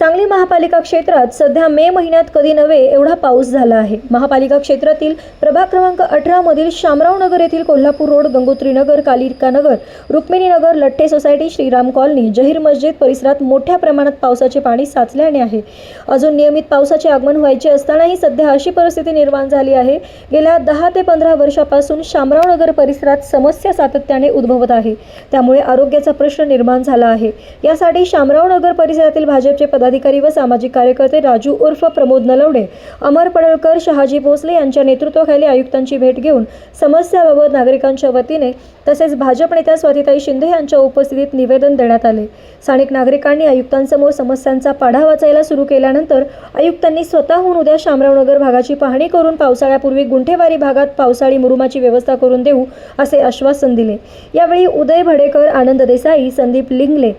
सांगली महापालिका क्षेत्रात सध्या मे महिन्यात कधी नव्हे एवढा पाऊस झाला आहे. महापालिका क्षेत्रातील प्रभाग क्रमांक अठरा मधील शामराव नगर येथील Kolhapur road Gangotri Nagar Kalika Nagar Rukmini Nagar Lathe society Shriram colony Zaheer Masjid परिसरात मोठ्या प्रमाणात पावसाचे पाणी साचल्याने आहे. अजून नियमित पावसाचे आगमन व्हायचे असतानाही सध्या अशी परिस्थिती निर्माण झाली आहे. गेल्या दहा ते पंधरा वर्षापासून शामराव नगर परिसरात समस्या सातत्याने उद्भवत आहे. त्यामुळे आरोग्याचा प्रश्न निर्माण झाला आहे. यासाठी शामराव नगर परिसरातील भाजपचे पदाधिकारी व सामाजिक कार्यकर्ते राजू उर्फ प्रमोद नलवडे अमर पडळकर शहाजी भोसले यांच्या नेतृत्वाखाली आयुक्तांची भेट घेऊन समस्याबाबत नागरिकांच्या वतीने तसेच भाजप नेत्या स्वातिताई शिंदे यांच्या उपस्थितीत निवेदन देण्यात आले. स्थानिक नागरिकांनी आयुक्तांसमोर समस्यांचा पाढा वाचायला सुरू केल्यानंतर आयुक्तांनी स्वतःहून उद्या शामरावनगर भागाची पाहणी करून पावसाळ्यापूर्वी गुंठेवारी भागात पावसाळी मुरुमाची व्यवस्था करून देऊ असे आश्वासन दिले. यावेळी उदय भडेकर आनंद देसाई संदीप लिंगले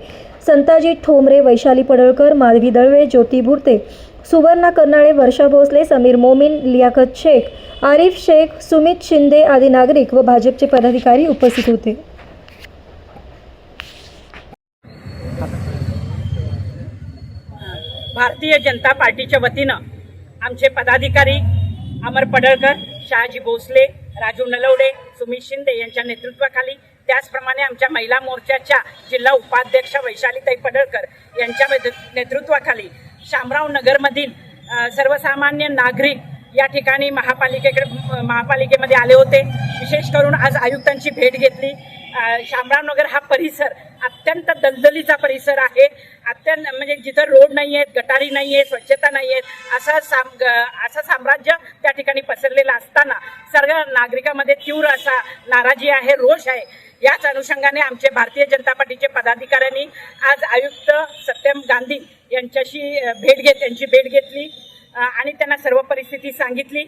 संताजी ठोंबरे वैशाली पडळकर माधवी दळवे ज्योती भुरते सुवर्णा कर्नाळे वर्षा भोसले समीर मोमीन लियाकत शेख आरिफ शेख सुमित शिंदे आदी नागरिक व भाजपचे पदाधिकारी उपस्थित होते. भारतीय जनता पार्टीच्या वतीनं आमचे पदाधिकारी अमर पडळकर शहाजी भोसले राजू नलवडे सुमित शिंदे यांच्या नेतृत्वाखाली त्याचप्रमाणे आमच्या महिला मोर्चाच्या जिल्हा उपाध्यक्ष वैशालीताई पडळकर यांच्या नेतृत्वाखाली शामराव नगरमधील सर्वसामान्य नागरिक या ठिकाणी महापालिकेकडे महापालिकेमध्ये आले होते. विशेष करून आज आयुक्तांची भेट घेतली. शामराव नगर हा परिसर अत्यंत दलदलीचा परिसर आहे. अत्यंत म्हणजे जिथं रोड नाही आहेत गटारी नाही आहे स्वच्छता नाही आहेत असं साम असं साम्राज्य त्या ठिकाणी पसरलेलं असताना सर्व नागरिकांमध्ये तीव्र असा नाराजी आहे रोष आहे. याच अनुषंगाने आमचे भारतीय जनता पार्टीचे पदाधिकाऱ्यांनी आज आयुक्त सत्यम गांधी यांच्याशी भेट घेत यांची भेट घेतली आणि त्यांना सर्व परिस्थिती सांगितली.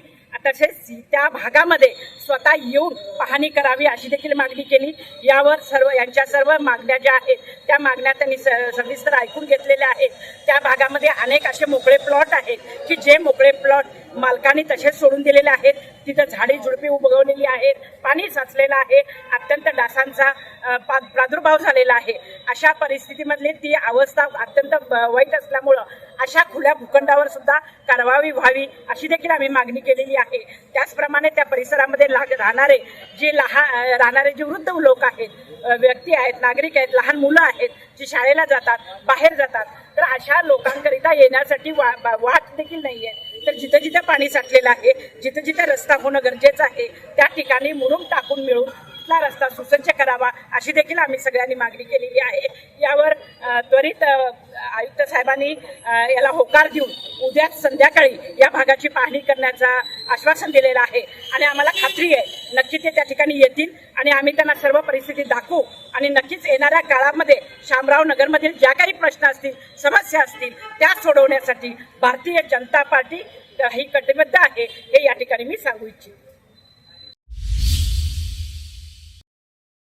तसेच त्या भागामध्ये स्वतः येऊन पाहणी करावी अशी देखील मागणी केली. यावर सर्व यांच्या सर्व मागण्या ज्या आहेत त्या मागण्या त्यांनी स- सविस्तर ऐकून घेतलेल्या आहेत. त्या भागामध्ये अनेक असे मोकळे प्लॉट आहेत की जे मोकळे प्लॉट मालकांनी तसेच सोडून दिलेले आहेत. तिथं झाडी झुडपी उभगवलेली आहेत पाणी साचलेलं आहे. अत्यंत डासांचा प्रादुर्भाव झालेला आहे. अशा परिस्थितीमधली ती अवस्था अत्यंत ब- वाईट असल्यामुळं अशा खुल्या भूखंडावर सुद्धा कारवाई व्हावी अशी देखील आम्ही मागणी केलेली आहे. त्याचप्रमाणे त्या परिसरामध्ये लाग राहणारे जे लहा राहणारे जे वृद्ध लोक आहेत व्यक्ती आहेत नागरिक आहेत लहान मुलं आहेत जी शाळेला जातात बाहेर जातात तर अशा लोकांकरिता येण्यासाठी वा वा- वाट देखील नाही आहे तर जिथं जिथं पाणी साठलेलं आहे जिथं जिथं रस्ता होणं गरजेचं आहे त्या ठिकाणी मुरुम टाकून मिळून इथला रस्ता सुसज्ज करावा अशी देखील आम्ही सगळ्यांनी मागणी केलेली आहे. यावर त्वरित आयुक्त साहेबांनी याला होकार देऊन उद्या संध्याकाळी या भागाची पाहणी करण्याचा आश्वासन दिलेलं आहे. आणि आम्हाला खात्री आहे नक्की ते त्या ठिकाणी येतील आणि आम्ही त्यांना सर्व परिस्थिती दाखवू. आणि नक्कीच येणाऱ्या काळामध्ये शामराव नगरमधील ज्या काही प्रश्न असतील समस्या असतील त्या सोडवण्यासाठी भारतीय जनता पार्टी ही कटिबद्ध आहे हे या ठिकाणी मी सांगू इच्छितो.